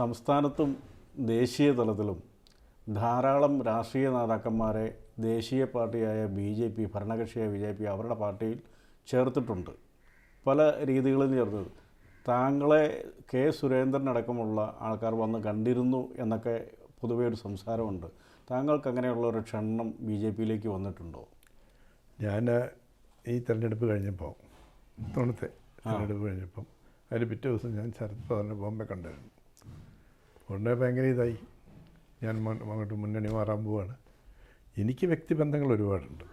സംസ്ഥാനത്തും ദേശീയ തലത്തിലും ധാരാളം രാഷ്ട്രീയ നേതാക്കന്മാരെ ദേശീയ പാർട്ടിയായ ബി ജെ പി ഭരണകക്ഷിയായ ബി ജെ പി അവരുടെ പാർട്ടിയിൽ ചേർത്തിട്ടുണ്ട്. പല രീതികളിൽ ചേർത്തത് താങ്കളെ കെ സുരേന്ദ്രൻ അടക്കമുള്ള ആൾക്കാർ വന്ന് കണ്ടിരുന്നു എന്നൊക്കെ പൊതുവേ ഒരു സംസാരമുണ്ട്. താങ്കൾക്ക് അങ്ങനെയുള്ള ഒരു ക്ഷണം ബി ജെ പിയിലേക്ക് വന്നിട്ടുണ്ടോ? ഞാൻ ഈ തെരഞ്ഞെടുപ്പ് കഴിഞ്ഞപ്പോൾ തവണത്തെ തെരഞ്ഞെടുപ്പ് കഴിഞ്ഞപ്പം അതിൽ പിറ്റേ ദിവസം ഞാൻ ശരത് പവാറിനെ ബോംബെ കണ്ടായിരുന്നു. ഉടനെ ഭയങ്കര ഇതായി. ഞാൻ അങ്ങോട്ട് മുന്നണി മാറാൻ പോവാണ്. എനിക്ക് വ്യക്തിബന്ധങ്ങൾ ഒരുപാടുണ്ട്.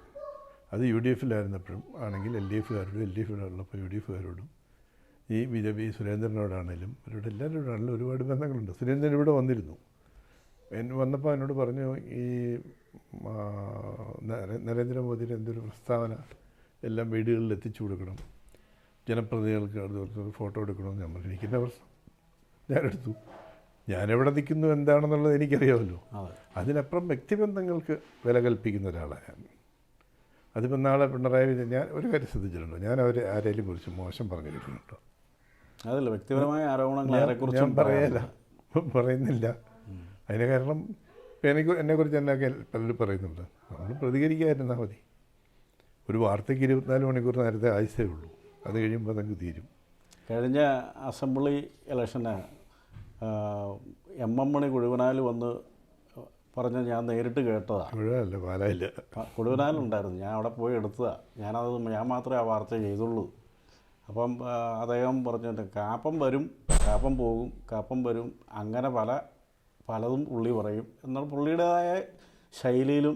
അത് യു ഡി എഫിലായിരുന്നപ്പോഴും ആണെങ്കിൽ എൽ ഡി എഫുകാരോടും എൽ ഡി എഫിലുള്ളപ്പോൾ യു ഡി എഫുകാരോടും ഈ ബി ജെ പി സുരേന്ദ്രനോടാണേലും അവരോട് എല്ലാവരോടാണെങ്കിലും ഒരുപാട് ബന്ധങ്ങളുണ്ട്. സുരേന്ദ്രൻ ഇവിടെ വന്നിരുന്നു. എന്നെ വന്നപ്പോൾ എന്നോട് പറഞ്ഞു ഈ നരേന്ദ്രമോദിയുടെ എന്തൊരു പ്രസ്താവന എല്ലാം വീടുകളിൽ എത്തിച്ചു കൊടുക്കണം. ജനപ്രതിനിധികൾക്ക് അതുപോലെ ഫോട്ടോ എടുക്കണമെന്ന് ഞാൻ പറഞ്ഞു. എനിക്കെന്നെ പ്രശ്നം? ഞാനെടുത്തു. ഞാനെവിടെ നിൽക്കുന്നു എന്താണെന്നുള്ളത് എനിക്കറിയാമല്ലോ. അതെ. അതിനപ്പുറം വ്യക്തിബന്ധങ്ങൾക്ക് വില കൽപ്പിക്കുന്ന ഒരാളാണ് ഞാൻ. അതിപ്പോൾ നാളെ പിണറായി വിജയൻ ഞാൻ ഒരു കാര്യം ശ്രദ്ധിച്ചിട്ടുണ്ടോ. ഞാൻ അവരെ ആരെങ്കിലും കുറിച്ച് മോശം പറഞ്ഞു കേട്ടിട്ടുണ്ടോ അതല്ല വ്യക്തിപരമായ ആരോപണങ്ങൾ ഞാൻ പറയല പറയുന്നില്ല. അതിന് കാരണം എനിക്ക് എന്നെക്കുറിച്ച് എന്നൊക്കെ പലരും പറയുന്നുണ്ട്. നമ്മൾ പ്രതികരിക്കാതിരുന്നാൽ മതി. ഒരു വാർത്തയ്ക്ക് ഇരുപത്തിനാല് മണിക്കൂർ നേരത്തെ ആയുസേ ഉള്ളൂ. അത് കഴിയുമ്പോൾ അതങ്ങ് തീരും. കഴിഞ്ഞ അസംബ്ലി ഇലക്ഷന് എം എം മണി കുഴുവനാൽ വന്ന് പറഞ്ഞ ഞാൻ നേരിട്ട് കേട്ടതാണ്. പാലായില്ല കുഴുവനാലുണ്ടായിരുന്നു ഞാൻ അവിടെ പോയി എടുത്തതാണ് ഞാനത് ഞാൻ മാത്രമേ ആ വാർത്ത ചെയ്തുള്ളൂ. അപ്പം അദ്ദേഹം പറഞ്ഞിട്ട് കാപ്പം വരും കാപ്പം പോകും കാപ്പം വരും അങ്ങനെ പല പലതും പുള്ളി പറയും. എന്നാൽ പുള്ളിയുടേതായ ശൈലിയിലും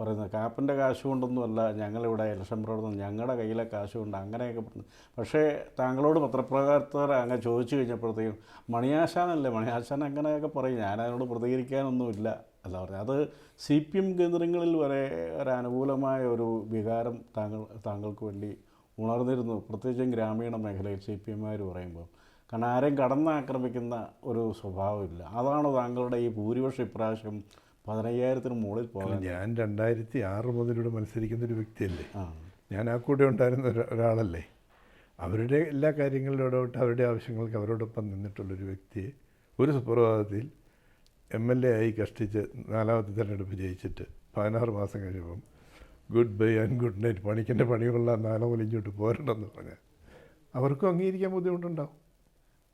പറയുന്നത്. കാപ്പിന്റെ കാശ് കൊണ്ടൊന്നുമല്ല ഞങ്ങളിവിടെ ഇലക്ഷൻ പ്രവർത്തനം ഞങ്ങളുടെ കയ്യിലെ കാശ് കൊണ്ട് അങ്ങനെയൊക്കെ പറഞ്ഞു പക്ഷേ താങ്കളോട് പത്രപ്രവർത്തകർ അങ്ങനെ ചോദിച്ചു കഴിഞ്ഞപ്പോഴത്തേക്കും മണിയാശാനല്ലേ മണിയാശാൻ അങ്ങനെയൊക്കെ പറയും. ഞാനതിനോട് പ്രതികരിക്കാനൊന്നുമില്ല. അല്ല പറഞ്ഞത് അത് സി പി എം കേന്ദ്രങ്ങളിൽ വരെ ഒരു അനുകൂലമായ ഒരു വികാരം താങ്കൾ താങ്കൾക്ക് വേണ്ടി ഉണർന്നിരുന്നു. പ്രത്യേകിച്ചും ഗ്രാമീണ മേഖലയിൽ സി പി എമ്മാർ പറയുമ്പോൾ. കാരണം ആരെയും കടന്നാക്രമിക്കുന്ന ഒരു സ്വഭാവമില്ല. അതാണ് താങ്കളുടെ ഈ ഭൂരിപക്ഷം ഇപ്രാവശ്യം പതിനയ്യായിരത്തിന് മുകളിൽ പോകാൻ ഞാൻ രണ്ടായിരത്തി ആറ് മുതലൂടെ മത്സരിക്കുന്ന ഒരു വ്യക്തിയല്ലേ. ഞാൻ ആ കൂടെ ഉണ്ടായിരുന്ന ഒരാളല്ലേ. അവരുടെ എല്ലാ കാര്യങ്ങളിലും ഇടപെട്ട് അവരുടെ ആവശ്യങ്ങൾക്ക് അവരോടൊപ്പം നിന്നിട്ടുള്ളൊരു വ്യക്തിയെ ഒരു സുപ്രഭാതത്തിൽ എം എൽ എ ആയി കഷ്ടിച്ച് നാലാമത്തെ തെരഞ്ഞെടുപ്പ് ജയിച്ചിട്ട് പതിനാറ് മാസം കഴിയുമ്പം good bye and good night പണിക്കന്റെ പണിയുള്ള നാലോ ഇങ്ങോട്ട് പോരണ്ടെന്ന് പറഞ്ഞാൽ അവർക്കും അംഗീകരിക്കാൻ ബുദ്ധിമുട്ടുണ്ടാവും.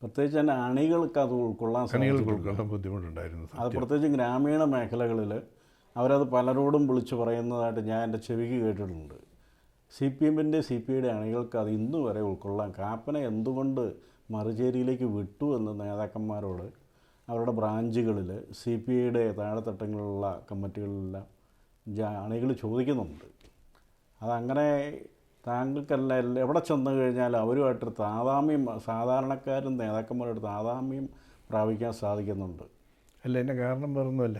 പ്രത്യേകിച്ച് തന്നെ അണികൾക്ക് അത് ഉൾക്കൊള്ളാൻ സാധിച്ചിട്ടുണ്ട്. ഉൾക്കൊള്ളാൻ ബുദ്ധിമുട്ടുണ്ടായിരുന്നു അത് പ്രത്യേകിച്ച് ഗ്രാമീണ മേഖലകളിൽ അവരത് പലരോടും വിളിച്ച് പറയുന്നതായിട്ട് ഞാൻ എന്റെ ചെവിക്ക് കേട്ടിട്ടുണ്ട്. സി പി എമ്മിന്റെ സി പി ഐയുടെ അണികൾക്ക് അത് ഇന്ന് വരെ ഉൾക്കൊള്ളാൻ കാപ്പനെ എന്തുകൊണ്ട് മറുചേരിയിലേക്ക് വിട്ടു എന്ന് നേതാക്കന്മാരോട് അവരുടെ ബ്രാഞ്ചുകളിൽ സി പി ഐയുടെ താഴെത്തട്ടങ്ങളിലുള്ള കമ്മിറ്റികളിലെല്ലാം അണികൾ ചോദിക്കുന്നുണ്ട്. അതങ്ങനെ താങ്കൾക്കല്ല എവിടെ ചെന്ന് കഴിഞ്ഞാൽ അവരുമായിട്ട് താതാമ്യം സാധാരണക്കാരും നേതാക്കന്മാരുമായിട്ട് താതാമ്യം പ്രാപിക്കാൻ സാധിക്കുന്നുണ്ട്. അല്ല എന്റെ കാരണം വേറൊന്നുമല്ല.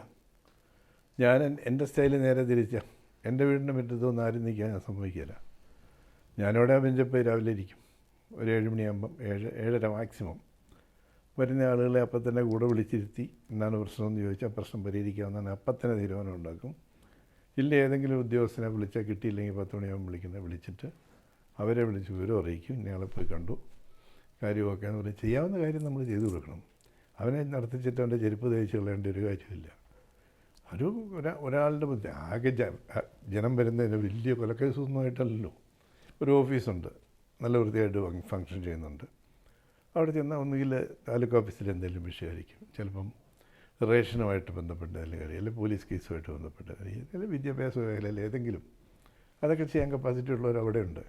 ഞാൻ എന്റെ സ്റ്റൈൽ നേരെ തിരിച്ച എന്റെ വീടിന്റെ മുറ്റത്തൊന്നും ആരും നിൽക്കാൻ ഞാൻ സംഭവിക്കില്ല ഞാനിവിടെ ബെഞ്ചപ്പോൾ രാവിലെ ഇരിക്കും. ഒരു ഏഴ് മണിയാകുമ്പം ഏഴ് ഏഴര മാക്സിമം വരുന്ന ആളുകളെ അപ്പം തന്നെ കൂടെ വിളിച്ചിരുത്തി എന്താണ് പ്രശ്നമെന്ന് ചോദിച്ചാൽ പ്രശ്നം പരിഹരിക്കാവുന്നതാണ് അപ്പം തന്നെ തീരുമാനം ഉണ്ടാക്കും. ഇല്ല ഏതെങ്കിലും ഉദ്യോഗസ്ഥനെ വിളിച്ചാൽ കിട്ടിയില്ലെങ്കിൽ പത്ത് മണിയാകുമ്പോൾ വിളിക്കുന്നത് വിളിച്ചിട്ട് അവരെ വിളിച്ച് വിവരം അറിയിക്കും. ഇന്നയാളെ പോയി കണ്ടു. കാര്യമൊക്കെ എന്ന് പറഞ്ഞ് ചെയ്യാവുന്ന കാര്യം നമ്മൾ ചെയ്തു കൊടുക്കണം. അവനെ നടത്തിച്ചിട്ട് അവന്റെ ചെരുപ്പ് തേച്ച് കളയേണ്ട ഒരു കാര്യമില്ല ഒരു ഒരാ ഒരാളുടെ ബുദ്ധി ആകെ ജനം വരുന്നതിന് വലിയ കൊലക്കേസൊന്നുമായിട്ടല്ലല്ലോ. ഒരു ഓഫീസുണ്ട്. നല്ല വൃത്തിയായിട്ട് ഫങ് ഫങ്ഷൻ ചെയ്യുന്നുണ്ട്. അവിടെ ചെന്നാൽ ഒന്നുകിൽ താലൂക്ക് ഓഫീസിൽ എന്തെങ്കിലും വിഷയമായിരിക്കും. ചിലപ്പം റേഷനുമായിട്ട് ബന്ധപ്പെട്ട അല്ലെങ്കിൽ അല്ലെങ്കിൽ പോലീസ് കേസുമായിട്ട് ബന്ധപ്പെട്ട അല്ലെങ്കിൽ വിദ്യാഭ്യാസ മേഖലയിൽ ഏതെങ്കിലും അതൊക്കെ ചെയ്യാൻ കപ്പാസിറ്റി ഉള്ളവർ അവിടെ ഉണ്ട്.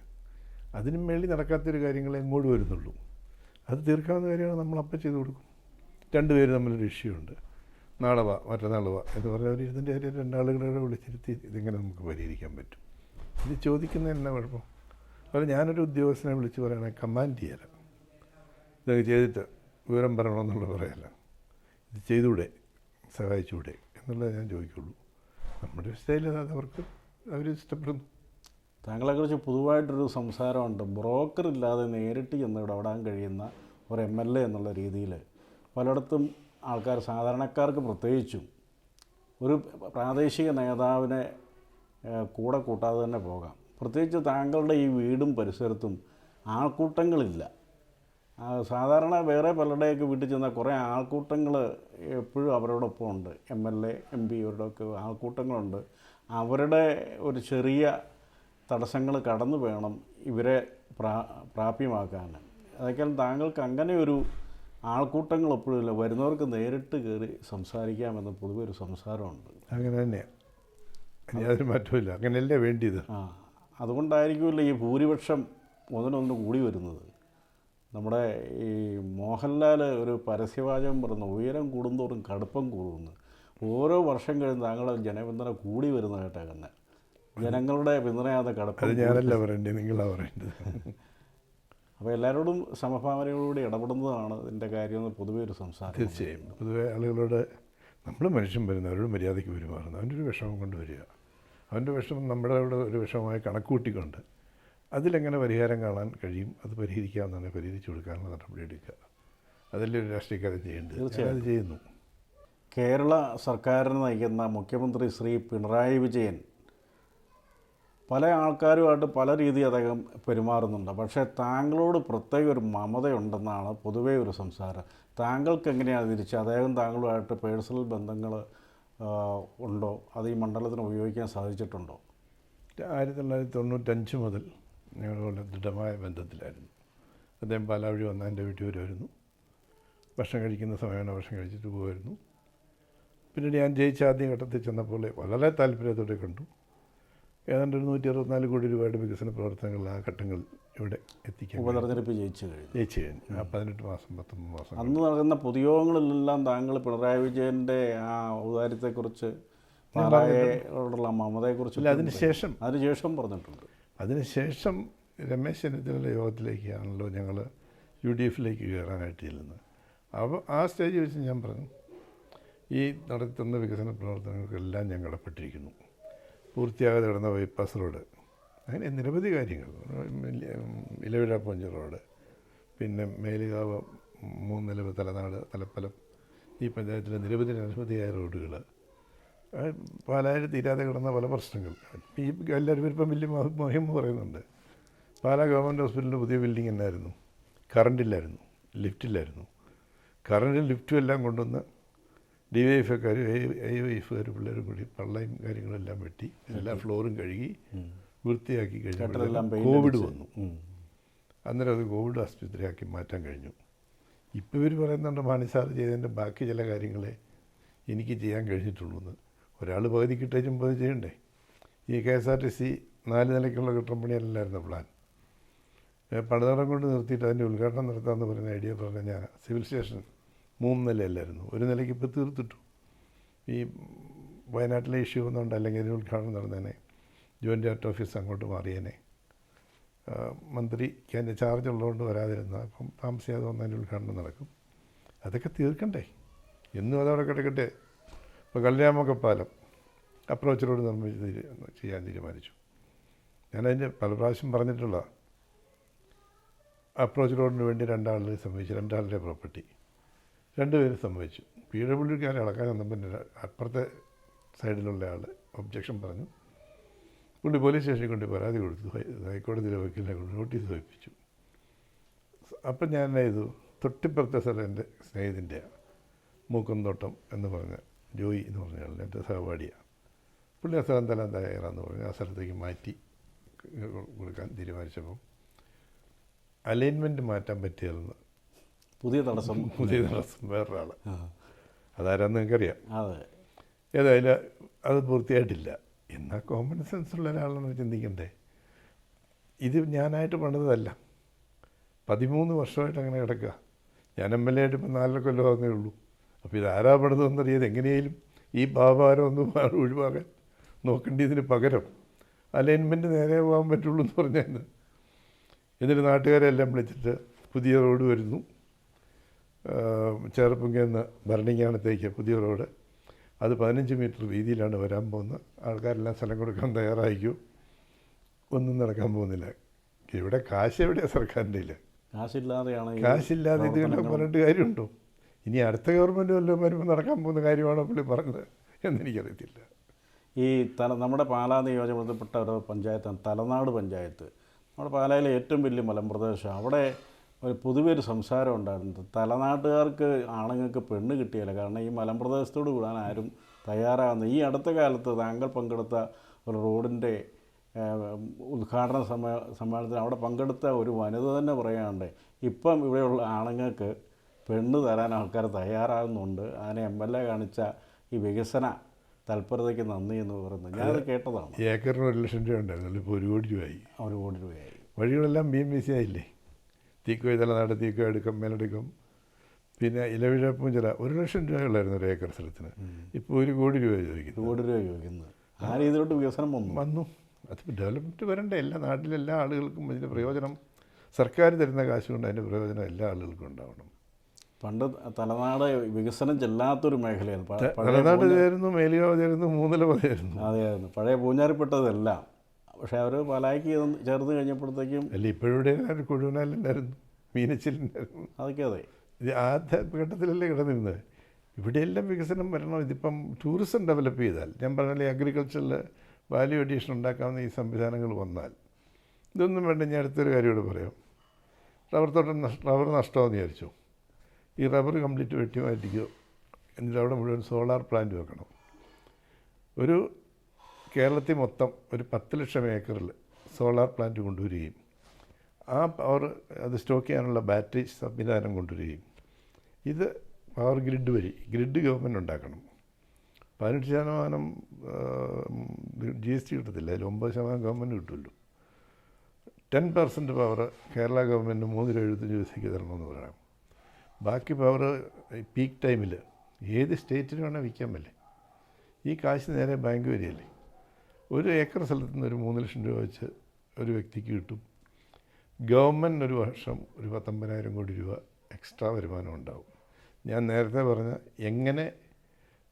അതിനും വേണ്ടി നടക്കാത്തൊരു കാര്യങ്ങളെ എങ്ങോട്ട് വരുന്നുള്ളൂ. അത് തീർക്കാവുന്ന കാര്യമാണ് നമ്മൾ അപ്പം ചെയ്ത് കൊടുക്കും. രണ്ടുപേരും തമ്മിലൊരു ഇഷ്യൂ ഉണ്ട്. നാളെ വാ മറ്റന്നാൾ വാ എന്ന് പറഞ്ഞാൽ അവർ ഇതിന്റെ കാര്യം രണ്ടാളുകളെ വിളിച്ചിരുത്തി ഇതിങ്ങനെ നമുക്ക് പരിഹരിക്കാൻ പറ്റും. ഇത് ചോദിക്കുന്നതിന് എന്നാ കുഴപ്പം? അതുപോലെ ഞാനൊരു ഉദ്യോഗസ്ഥനെ വിളിച്ച് പറയണേ കമാൻഡ് ചെയ്യാല. ഇതൊക്കെ ചെയ്തിട്ട് വിവരം പറയണമെന്നുള്ള പറയല്ല ഇത് ചെയ്തുകൂടെ സഹായിച്ചുകൂടെ എന്നുള്ളത് ഞാൻ ചോദിക്കുള്ളൂ. നമ്മുടെ സ്റ്റൈൽ അവർക്ക് അവർ ഇഷ്ടപ്പെടുന്നു. താങ്കളെക്കുറിച്ച് പൊതുവായിട്ടൊരു സംസാരമുണ്ട്. ബ്രോക്കർ ഇല്ലാതെ നേരിട്ട് ചെന്ന് ഇടപെടാൻ കഴിയുന്ന ഒരു എം എൽ എ എന്നുള്ള രീതിയിൽ പലയിടത്തും ആൾക്കാർ സാധാരണക്കാർക്ക് പ്രത്യേകിച്ചും ഒരു പ്രാദേശിക നേതാവിനെ കൂടെ കൂട്ടാതെ തന്നെ പോകാം. പ്രത്യേകിച്ച് താങ്കളുടെ ഈ വീടും പരിസരത്തും ആൾക്കൂട്ടങ്ങളില്ല. സാധാരണ വേറെ പലരുടെയൊക്കെ വീട്ടിൽ ചെന്നാൽ കുറേ ആൾക്കൂട്ടങ്ങൾ എപ്പോഴും അവരോടൊപ്പം ഉണ്ട് M L A M P ഇവരുടെയൊക്കെ ആൾക്കൂട്ടങ്ങളുണ്ട്. അവരുടെ ഒരു ചെറിയ തടസ്സങ്ങൾ കടന്നു വേണം ഇവരെ പ്രാ പ്രാപ്യമാക്കാൻ. അതൊക്കെയാൽ താങ്കൾക്ക് അങ്ങനെ ഒരു ആൾക്കൂട്ടങ്ങൾ എപ്പോഴും ഇല്ല. വരുന്നവർക്ക് നേരിട്ട് കയറി സംസാരിക്കാമെന്ന് പൊതുവെ ഒരു സംസാരമുണ്ട്. അങ്ങനെ തന്നെയാണ് യാതൊരു മാറ്റമില്ല. അങ്ങനെയല്ലേ വേണ്ടിയത്? ആ അതുകൊണ്ടായിരിക്കുമല്ലോ ഈ ഭൂരിപക്ഷം ഒന്നിനൊന്ന് കൂടി വരുന്നത്. നമ്മുടെ ഈ മോഹൻലാൽ ഒരു പരസ്യവാചകം പറയുന്നു ഉയരം കൂടുന്തോറും കടുപ്പം കൂടുന്നു. ഓരോ വർഷം കഴിഞ്ഞ് താങ്കളുടെ ജനപിന്തുണ കൂടി വരുന്നതായിട്ടാണ് തന്നെ ജനങ്ങളുടെ പിന്തുണയാതെ അത് കടുപ്പം ഞാനല്ല പറയേണ്ടത് നിങ്ങളാണ് പറയേണ്ടത്. അപ്പോൾ എല്ലാവരോടും സമഭാവനയോടുകൂടി ഇടപെടുന്നതാണ് ഇതിന്റെ കാര്യമെന്ന് പൊതുവേ ഒരു സംസാരം. തീർച്ചയായും. പൊതുവേ ആളുകളോട് നമ്മൾ മനുഷ്യൻ വരുന്നവരോട് മര്യാദയ്ക്ക് പെരുമാറുന്നത് അവന്റെ ഒരു വിഷമം കൊണ്ട് വരിക. അവന്റെ വിഷമം നമ്മുടെ അവിടെ ഒരു വിഷമമായി കണക്കൂട്ടിക്കൊണ്ട് അതിലെങ്ങനെ പരിഹാരം കാണാൻ കഴിയും? അത് പരിഹരിക്കാവുന്നതാണ് പരിഹരിച്ചു കൊടുക്കാനുള്ള നടപടി എടുക്കുക. അതല്ലേ ഒരു രാഷ്ട്രീയക്കാരൻ ചെയ്യേണ്ടത്? അത് ചെയ്യുന്നു. കേരള സർക്കാരിനെ നയിക്കുന്ന മുഖ്യമന്ത്രി ശ്രീ പിണറായി വിജയൻ പല ആൾക്കാരുമായിട്ട് പല രീതി അദ്ദേഹം പെരുമാറുന്നുണ്ട്. പക്ഷേ താങ്കളോട് പ്രത്യേക ഒരു മമതയുണ്ടെന്നാണ് പൊതുവേ ഒരു സംസാരം. താങ്കൾക്ക് എങ്ങനെയാണ് തിരിച്ച് അദ്ദേഹം താങ്കളുമായിട്ട് പേഴ്സണൽ ബന്ധങ്ങൾ ഉണ്ടോ? അത് ഈ മണ്ഡലത്തിന് ഉപയോഗിക്കാൻ സാധിച്ചിട്ടുണ്ടോ? ആയിരത്തി തൊള്ളായിരത്തി തൊണ്ണൂറ്റഞ്ച് മുതൽ ഞങ്ങൾ വളരെ ദൃഢമായ ബന്ധത്തിലായിരുന്നു. അദ്ദേഹം പാലാവഴി വന്നാൽ എന്റെ വീട്ടിൽ വരുമായിരുന്നു. ഭക്ഷണം കഴിക്കുന്ന സമയമാണ് ഭക്ഷണം കഴിച്ചിട്ട് പോകുമായിരുന്നു പിന്നീട് ഞാൻ ജയിച്ച ആദ്യ ഘട്ടത്തിൽ ചെന്നപ്പോൾ വളരെ താല്പര്യത്തോടെ കണ്ടു. ഏതാണ്ട് ഒരു നൂറ്റി അറുപത്തിനാല് കോടി രൂപയുടെ വികസന പ്രവർത്തനങ്ങൾ ആ ഘട്ടങ്ങൾ ഇവിടെ എത്തിക്കാൻ. ഉപതെരഞ്ഞെടുപ്പ് ജയിച്ചു കഴിഞ്ഞു. ജയിച്ചു കഴിഞ്ഞു. ആ പതിനെട്ട് മാസം പത്തൊമ്പത് മാസം അന്ന് നടക്കുന്ന പൊതുയോഗങ്ങളിലെല്ലാം താങ്കൾ പിണറായി വിജയന്റെ ആ ഔദാര്യത്തെക്കുറിച്ച് പാലായോടുള്ള മമതയെക്കുറിച്ച് അതിനുശേഷം അതിനുശേഷം പറഞ്ഞിട്ടുണ്ട്. അതിനുശേഷം രമേശ് ചെന്നിത്തലയുടെ യോഗത്തിലേക്കാണല്ലോ ഞങ്ങൾ യു ഡി എഫിലേക്ക് കയറാനായിട്ട് ചെല്ലുന്നത്. അപ്പോൾ ആ സ്റ്റേജ് വെച്ച് ഞാൻ പറഞ്ഞു ഈ നടത്തുന്ന വികസന പ്രവർത്തനങ്ങൾക്കെല്ലാം ഞാൻ കടപ്പെട്ടിരിക്കുന്നു പൂർത്തിയാകാതെ കിടന്ന ബൈപ്പാസ് റോഡ് അങ്ങനെ നിരവധി കാര്യങ്ങൾ. ഇലവിഴ പൊഞ്ച് റോഡ് പിന്നെ മേലുകാവ് മൂന്നിലവ് തലനാട് തലപ്പലം ഈ പഞ്ചായത്തിലെ നിരവധി അനവധിയായ റോഡുകൾ പാലായിൽ തീരാതെ കിടന്ന പല പ്രശ്നങ്ങൾ. ഈ എല്ലാവരും ഇപ്പം വലിയ മഹ- മഹിമ പറയുന്നുണ്ട്. പാലാ ഗവൺമെന്റ് ഹോസ്പിറ്റലിന്റെ പുതിയ ബിൽഡിംഗ് എന്നായിരുന്നു. കറണ്ടില്ലായിരുന്നു ലിഫ്റ്റില്ലായിരുന്നു കറണ്ടും ലിഫ്റ്റും എല്ലാം കൊണ്ടുവന്ന് ഡി വൈ എഫ് കാരും ഐ വൈ എഫുകാർ പിള്ളേരും കൂടി പള്ളയും കാര്യങ്ങളെല്ലാം വെട്ടി എല്ലാ ഫ്ലോറും കഴുകി വൃത്തിയാക്കി കഴിഞ്ഞു കോവിഡ് വന്നു. അന്നേരം അത് കോവിഡ് ആസ്പത്രിയാക്കി മാറ്റാൻ കഴിഞ്ഞു. ഇപ്പോൾ ഇവർ പറയുന്നുണ്ട് മാണിസാർ ചെയ്തതിന്റെ ബാക്കി ചില കാര്യങ്ങളെ എനിക്ക് ചെയ്യാൻ കഴിഞ്ഞിട്ടുള്ളൂ എന്ന് ഒരാൾ പകുതി കിട്ടേച്ചും പകുതി ചെയ്യണ്ടേ? ഈ K S R T C നാല് നിലയ്ക്കുള്ള കെട്ടിടം പണിയല്ലായിരുന്നു പ്ലാൻ പണിതടം കൊണ്ട് നിർത്തിയിട്ട് അതിന്റെ ഉദ്ഘാടനം നടത്താമെന്ന് പറയുന്ന ഐഡിയ പറഞ്ഞ സിവിൽ സ്റ്റേഷൻ മൂന്ന് നിലയല്ലായിരുന്നു. ഒരു നിലയ്ക്ക് ഇപ്പോൾ തീർത്തിട്ടു. ഈ വയനാട്ടിലെ ഇഷ്യൂ ഒന്നുണ്ട് അല്ലെങ്കിൽ അതിന് ഉദ്ഘാടനം നടന്നേനെ ജോയിന്റ് ആർട്ട് ഓഫീസ് അങ്ങോട്ട് മാറിയേനെ. മന്ത്രി അതിന്റെ ചാർജ് ഉള്ളതുകൊണ്ട് വരാതിരുന്ന അപ്പം താമസിയാതെ വന്നതിന്റെ ഉദ്ഘാടനം നടക്കും. അതൊക്കെ തീർക്കണ്ടേ? എന്നും അതവിടെ കിടക്കട്ടെ. ഇപ്പോൾ കല്യാമൊക്കെ പാലം അപ്രോച്ച് റോഡ് നിർമ്മിച്ച് ചെയ്യാൻ തീരുമാനിച്ചു. ഞാനതിന്റെ പല പ്രാവശ്യം പറഞ്ഞിട്ടുള്ള അപ്രോച്ച് റോഡിന് വേണ്ടി രണ്ടാളിനെ സംഭവിച്ചു രണ്ടാളുടെ പ്രോപ്പർട്ടി. രണ്ടുപേരും സംഭവിച്ചു. പി ഡബ്ല്യു ഡിക്കാരെ അളക്കാൻ വന്നപ്പോൾ അപ്പുറത്തെ സൈഡിലുള്ള ആൾ ഒബ്ജക്ഷൻ പറഞ്ഞു. പുള്ളി പോലീസ് സ്റ്റേഷനിൽ കൊണ്ട് പരാതി കൊടുത്തു. ഹൈക്കോടതിയിലെ വക്കീലിനെ കൊണ്ട് നോട്ടീസ് വഹിപ്പിച്ചു അപ്പം ഞാൻ എന്നെ ചെയ്തു? തൊട്ടിപ്പുറത്തെ സ്ഥലം എന്റെ സ്നേഹിതിന്റെയാണ് മൂക്കുംതോട്ടം എന്ന് പറഞ്ഞ ജോയി എന്ന് പറഞ്ഞ എന്റെ സഹപാഠിയാണ് പുള്ളി ആ സ്ഥലം തയ്യാറാന്ന് പറഞ്ഞു. ആ സ്ഥലത്തേക്ക് മാറ്റി കൊടുക്കാൻ തീരുമാനിച്ചപ്പം അലൈൻമെന്റ് മാറ്റാൻ പറ്റിയതെന്ന്. പുതിയ തടസ്സം. പുതിയ തടസ്സം വേറൊരാൾ അതാരാന്ന് നിങ്ങൾക്കറിയാം. അതെ. ഏതായാലും അത് പൂർത്തിയായിട്ടില്ല. എന്നാൽ കോമൺ സെൻസ് ഉള്ള ഒരാളെന്ന് ചിന്തിക്കണ്ടേ? ഇത് ഞാനായിട്ട് പണിതല്ല പതിമൂന്ന് വർഷമായിട്ട് അങ്ങനെ കിടക്കുക ഞാൻ എം എൽ എ ആയിട്ട് ഇപ്പം നാലര കൊല്ലമാകുന്നേ ഉള്ളൂ. അപ്പോൾ ഇത് ആരാ പണിതെന്നറിയത് എങ്ങനെയായാലും ഈ ഭാവാരം ഒന്ന് ഒഴിവാക്കാൻ നോക്കേണ്ടതിന് പകരം അലൈൻമെന്റ് നേരെ പോകാൻ പറ്റുള്ളൂ എന്ന് പറഞ്ഞാൽ എന്നിട്ട് നാട്ടുകാരെല്ലാം വിളിച്ചിട്ട് പുതിയ റോഡ് വരുന്നു. ചേർപ്പുങ്കെന്ന് ഭരണിങ്ങാനത്തേക്ക് പുതിയ റോഡ്. അത് പതിനഞ്ച് മീറ്റർ വീതിയിലാണ് വരാൻ പോകുന്നത്. ആൾക്കാരെല്ലാം സ്ഥലം കൊടുക്കാൻ തയ്യാറായിക്കും ഒന്നും നടക്കാൻ പോകുന്നില്ല. ഇവിടെ കാശ് എവിടെയാണ് സർക്കാരിന്റെ ഇല്ല കാശില്ലാതെയാണ് കാശില്ലാതെ പ്രവർത്തനങ്ങൾ. പറഞ്ഞിട്ട് കാര്യമുണ്ടോ? ഇനി അടുത്ത ഗവൺമെന്റ് വല്ലതും വരുമ്പോൾ നടക്കാൻ പോകുന്ന കാര്യമാണോ പുള്ളി പറഞ്ഞത് എന്നെനിക്കറിയത്തില്ല. ഈ തല നമ്മുടെ പാലാ നിയോജകമണ്ഡലത്തിൽപ്പെട്ട ഒരു പഞ്ചായത്താണ് തലനാട് പഞ്ചായത്ത്. നമ്മുടെ പാലായിലെ ഏറ്റവും വലിയ മലമ്പ്രദേശം അവിടെ ഒരു പൊതുവെ ഒരു സംസാരം ഉണ്ടായിരുന്നു. തലനാട്ടുകാർക്ക് ആണുങ്ങൾക്ക് പെണ്ണ് കിട്ടിയില്ല. കാരണം ഈ മലമ്പ്രദേശത്തോട് കൂടാൻ ആരും തയ്യാറാകുന്നു ഈ അടുത്ത കാലത്ത് താങ്കൾ പങ്കെടുത്ത ഒരു റോഡിന്റെ ഉദ്ഘാടന സമ്മേ സമ്മേളനത്തിൽ അവിടെ പങ്കെടുത്ത ഒരു വനിത തന്നെ പറയാണ്ട് ഇപ്പം ഇവിടെയുള്ള ആണുങ്ങൾക്ക് പെണ്ണ് തരാൻ ആൾക്കാർ തയ്യാറാകുന്നുണ്ട്. അതിനെ എം എൽ എ കാണിച്ച ഈ വികസന തൽപരതയ്ക്ക് നന്ദി എന്ന് പറയുന്നത്. ഞാനത് കേട്ടതാണ്. ഏക്കറിന് ഒരു ലക്ഷം രൂപ ഉണ്ടായിരുന്നു. ഇപ്പോൾ ഒരു കോടി രൂപയായി. ഒരു കോടി രൂപയായി. വഴികളെല്ലാം ബി എം ബി സി ആയില്ലേ തീക്കോയ് തലനാട് തീക്കോ എടുക്കും മേലെടുക്കും. പിന്നെ ഇലവിഴപ്പും ചില ഒരു ലക്ഷം രൂപയുള്ളായിരുന്നു ഒരു ഏക്കർ സ്ഥലത്തിന്. ഇപ്പോൾ ഒരു കോടി രൂപ ചോദിക്കുന്നു കോടി രൂപ ചോദിക്കുന്നത്. ആ രീതിയിലോട്ട് വികസനം വന്നു. വന്നു. അത് ഡെവലപ്മെന്റ് വരണ്ടേ? എല്ലാ നാട്ടിലെല്ലാ ആളുകൾക്കും ഇതിന്റെ പ്രയോജനം. സർക്കാർ തരുന്ന കാശുകൊണ്ട് അതിന്റെ പ്രയോജനം എല്ലാ ആളുകൾക്കും ഉണ്ടാവണം. പണ്ട് തലനാട് വികസനം ചെല്ലാത്തൊരു മേഖലയായിരുന്നു. തലനാട് പൂഞ്ഞ- ചേരുന്നു മേലുകാവ് ചേരുന്നു മൂന്നില ചേരുന്നു അതെയായിരുന്നു. പഴയ പൂഞ്ഞാറിപ്പെട്ടതെല്ലാം. പക്ഷെ അവർ പലായ്ക്ക് ചേർന്ന് കഴിഞ്ഞപ്പോഴത്തേക്കും അല്ല ഇപ്പോഴിവിടെ കുഴുവനാലുണ്ടായിരുന്നു മീനച്ചിലുണ്ടായിരുന്നു അതൊക്കെ അതെ. ഇത് ആദ്യ ഘട്ടത്തിലല്ലേ കിടന്നിരുന്നത്. ഇവിടെയെല്ലാം വികസനം വരണം. ഇതിപ്പം ടൂറിസം ഡെവലപ്പ് ചെയ്താൽ ഞാൻ പറഞ്ഞാൽ അഗ്രികൾച്ചറിൽ വാല്യൂ അഡീഷൻ ഉണ്ടാക്കാവുന്ന ഈ സംവിധാനങ്ങൾ വന്നാൽ ഇതൊന്നും വേണ്ട ഞാൻ അടുത്തൊരു കാര്യം കൂടെ പറയാം. റബ്ബർ തോട്ടം റബ്ബർ നഷ്ടമാണെന്ന് വിചാരിച്ചു. ഈ റബ്ബർ കംപ്ലീറ്റ് വെട്ടി മാറ്റിക്കോ എന്നിട്ട് അവിടെ മുഴുവൻ സോളാർ പ്ലാന്റ് വെക്കണം. ഒരു കേരളത്തിൽ മൊത്തം ഒരു പത്ത് ലക്ഷം ഏക്കറിൽ സോളാർ പ്ലാന്റ് കൊണ്ടുവരികയും ആ പവർ അത് സ്റ്റോക്ക് ചെയ്യാനുള്ള ബാറ്ററി സംവിധാനം കൊണ്ടുവരികയും ഇത് പവർ ഗ്രിഡ് വഴി ഗ്രിഡ് ഗവൺമെന്റ് ഉണ്ടാക്കണം. പതിനെട്ട് ശതമാനം ജി എസ് ടി കിട്ടത്തില്ല. അതിൽ ഒമ്പത് ശതമാനം ഗവൺമെന്റ് കിട്ടുമല്ലോ. Ten percent power Kerala government മൂന്ന് രൂപ എഴുപത്തഞ്ച് പൈസയ്ക്ക് തരണമെന്ന് പറയാം. ബാക്കി പവർ പീക്ക് ടൈമിൽ ഏത് സ്റ്റേറ്റിന് വേണേൽ വിൽക്കാൻ പറ്റില്ലേ? ഈ കാശ് നേരെ ബാങ്ക് വരികയല്ലേ? ഒരു ഏക്കർ സ്ഥലത്ത് നിന്ന് ഒരു മൂന്ന് ലക്ഷം രൂപ വെച്ച് ഒരു വ്യക്തിക്ക് കിട്ടും. ഗവൺമെന്റ് ഒരു വർഷം ഒരു പത്തൊമ്പതിനായിരം കോടി രൂപ എക്സ്ട്രാ വരുമാനം ഉണ്ടാവും. ഞാൻ നേരത്തെ പറഞ്ഞ എങ്ങനെ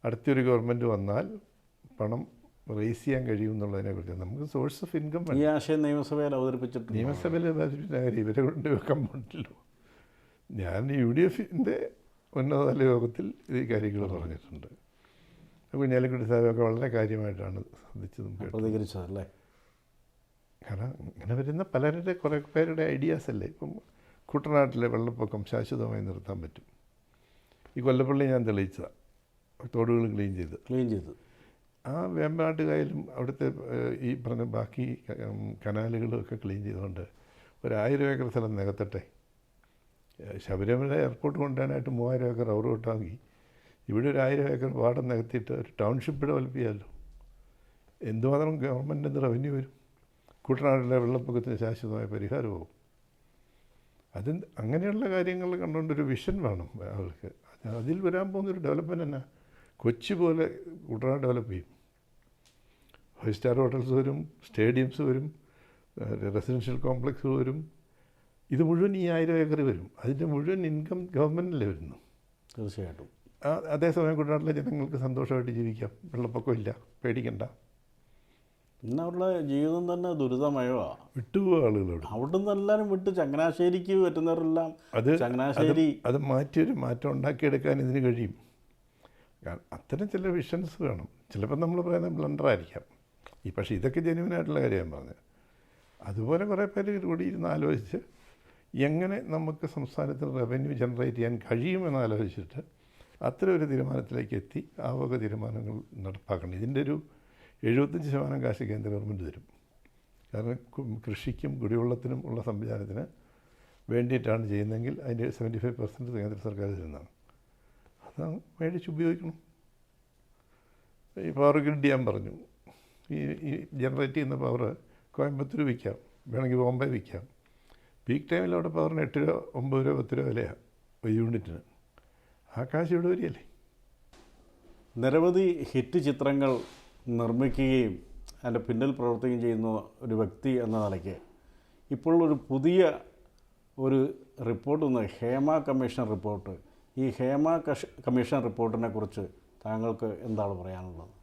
അടുത്തൊരു ഗവൺമെന്റ് വന്നാൽ പണം റേസ് ചെയ്യാൻ കഴിയും എന്നുള്ളതിനെക്കുറിച്ച് നമുക്ക് സോഴ്സ് ഓഫ് ഇൻകം ഈ ആശയം നിയമസഭയിൽ അവതരിപ്പിച്ചിട്ടുണ്ട്. നിയമസഭയിൽ അവതരിപ്പിച്ച കാര്യം ഇവരെ കൊണ്ട് വെക്കാൻ പറ്റില്ലല്ലോ ഞാൻ യു ഡി എഫിന്റെ ഉന്നതതല യോഗത്തിൽ ഈ കാര്യങ്ങൾ പറഞ്ഞിട്ടുണ്ട്. കുഞ്ഞാലിക്കുട്ടി സാഹിബൊക്കെ വളരെ കാര്യമായിട്ടാണ് ശ്രദ്ധിച്ചതും പ്രതികരിച്ചതല്ലേ? കാരണം ഇങ്ങനെ വരുന്ന പലരുടെ കുറേ പേരുടെ ഐഡിയാസ് അല്ലേ? ഇപ്പം കുട്ടനാട്ടിലെ വെള്ളപ്പൊക്കം ശാശ്വതമായി നിർത്താൻ പറ്റും. ഈ കൊല്ലപ്പള്ളി ഞാൻ തെളിയിച്ചതാണ് തോടുകൾ ക്ലീൻ ചെയ്ത്. ക്ലീൻ ചെയ്ത്. ആ വേമ്പാട്ട് കായലും അവിടുത്തെ ഈ പറഞ്ഞ ബാക്കി കനാലുകളും ഒക്കെ ക്ലീൻ ചെയ്തുകൊണ്ട് ഒരായിരം ഏക്കർ സ്ഥലം നികത്തട്ടെ? ശബരിമല എയർപോർട്ട് കൊണ്ടുവരാനായിട്ട് മൂവായിരം ഏക്കർ റബ്ബർ കിട്ടാമെങ്കിൽ ഇവിടെ ഒരു ആയിരം ഏക്കർ പാടം നികത്തിയിട്ട് ഒരു ടൗൺഷിപ്പ് ഡെവലപ്പ് ചെയ്യാമല്ലോ എന്തുമാത്രം ഗവൺമെന്റിന്റെ റവന്യൂ വരും? കുട്ടനാട്ടിലെ വെള്ളപ്പൊക്കത്തിന് ശാശ്വതമായ പരിഹാരമാവും അത് അങ്ങനെയുള്ള കാര്യങ്ങൾ കണ്ടുകൊണ്ടൊരു വിഷൻ വേണം ആൾക്ക്. അതിൽ വരാൻ പോകുന്നൊരു ഡെവലപ്മെന്റ് തന്നെ കൊച്ചി പോലെ കുട്ടനാട് ഡെവലപ്പ് ചെയ്യും. ഫൈവ് സ്റ്റാർ ഹോട്ടൽസ് വരും സ്റ്റേഡിയംസ് വരും റെസിഡൻഷ്യൽ കോംപ്ലക്സ് വരും ഇത് മുഴുവൻ ഈ ആയിരം ഏക്കർ വരും. അതിന്റെ മുഴുവൻ ഇൻകം ഗവൺമെന്റിലേ വരുന്നു. തീർച്ചയായിട്ടും. അതേസമയം കുട്ടനാട്ടിലെ ജനങ്ങൾക്ക് സന്തോഷമായിട്ട് ജീവിക്കാം. വെള്ളപ്പൊക്കമില്ല. പേടിക്കണ്ട. പിന്നെ അവരുടെ ജീവിതം തന്നെ ദുരിതമയമാണ് വിട്ടുപോകുക ആളുകളോട്. അവിടെ നിന്ന് എല്ലാവരും വിട്ട് ചങ്ങനാശ്ശേരിക്ക് പറ്റുന്നവരെല്ലാം അത് ചങ്ങനാശ്ശേരി അത് മാറ്റിയൊരു മാറ്റം ഉണ്ടാക്കിയെടുക്കാൻ ഇതിന് കഴിയും. അത്തരം ചില വിഷൻസ് വേണം. ചിലപ്പോൾ നമ്മൾ പറയുന്നത് ബ്ലണ്ടറായിരിക്കാം ഈ പക്ഷേ ഇതൊക്കെ ജെന്യൂനായിട്ടുള്ള കാര്യം ഞാൻ പറഞ്ഞത്. അതുപോലെ കുറേ പേര് കൂടി ഇരുന്ന് ആലോചിച്ച് എങ്ങനെ നമുക്ക് സംസ്ഥാനത്തിൽ റവന്യൂ ജനറേറ്റ് ചെയ്യാൻ കഴിയുമെന്ന് ആലോചിച്ചിട്ട് അത്തരം ഒരു തീരുമാനത്തിലേക്ക് എത്തി ആ വക തീരുമാനങ്ങൾ നടപ്പാക്കണം. ഇതിന്റെ ഒരു എഴുപത്തഞ്ച് ശതമാനം കാശ് കേന്ദ്ര ഗവൺമെന്റ് തരും. കാരണം കൃഷിക്കും കുടിവെള്ളത്തിനും ഉള്ള സംവിധാനത്തിന് വേണ്ടിയിട്ടാണ് ചെയ്യുന്നതെങ്കിൽ അതിന്റെ സെവന്റി ഫൈവ് പെർസെന്റ് കേന്ദ്ര സർക്കാർ തരുന്നതാണ്. അത് മേടിച്ച് ഉപയോഗിക്കണം. ഈ പവർ ഗ്രിഡ് ചെയ്യാൻ പറഞ്ഞു. ഈ ജനറേറ്റ് ചെയ്യുന്ന പവർ കോയമ്പത്തൂർ വിൽക്കാം വേണമെങ്കിൽ ബോംബെ വിൽക്കാം. പീക്ക് ടൈമിൽ അവിടെ പവറിന് എട്ട് രൂപ ഒമ്പത് രൂപ പത്ത് രൂപ വിലയാണ് ഒരു യൂണിറ്റിന്. ആ കാശ് ഇവിടെ വരികയല്ലേ? നിരവധി ഹിറ്റ് ചിത്രങ്ങൾ നിർമ്മിക്കുകയും അതിന്റെ പിന്നിൽ പ്രവർത്തിക്കുകയും ചെയ്യുന്ന ഒരു വ്യക്തി എന്ന നിലയ്ക്ക് ഇപ്പോഴൊരു ഒരു പുതിയ ഒരു റിപ്പോർട്ട് ഒന്ന് ഹേമ കമ്മീഷൻ റിപ്പോർട്ട് ഈ ഹേമ കഷ കമ്മീഷൻ റിപ്പോർട്ടിനെ കുറിച്ച് താങ്കൾക്ക് എന്താണ് പറയാനുള്ളത്?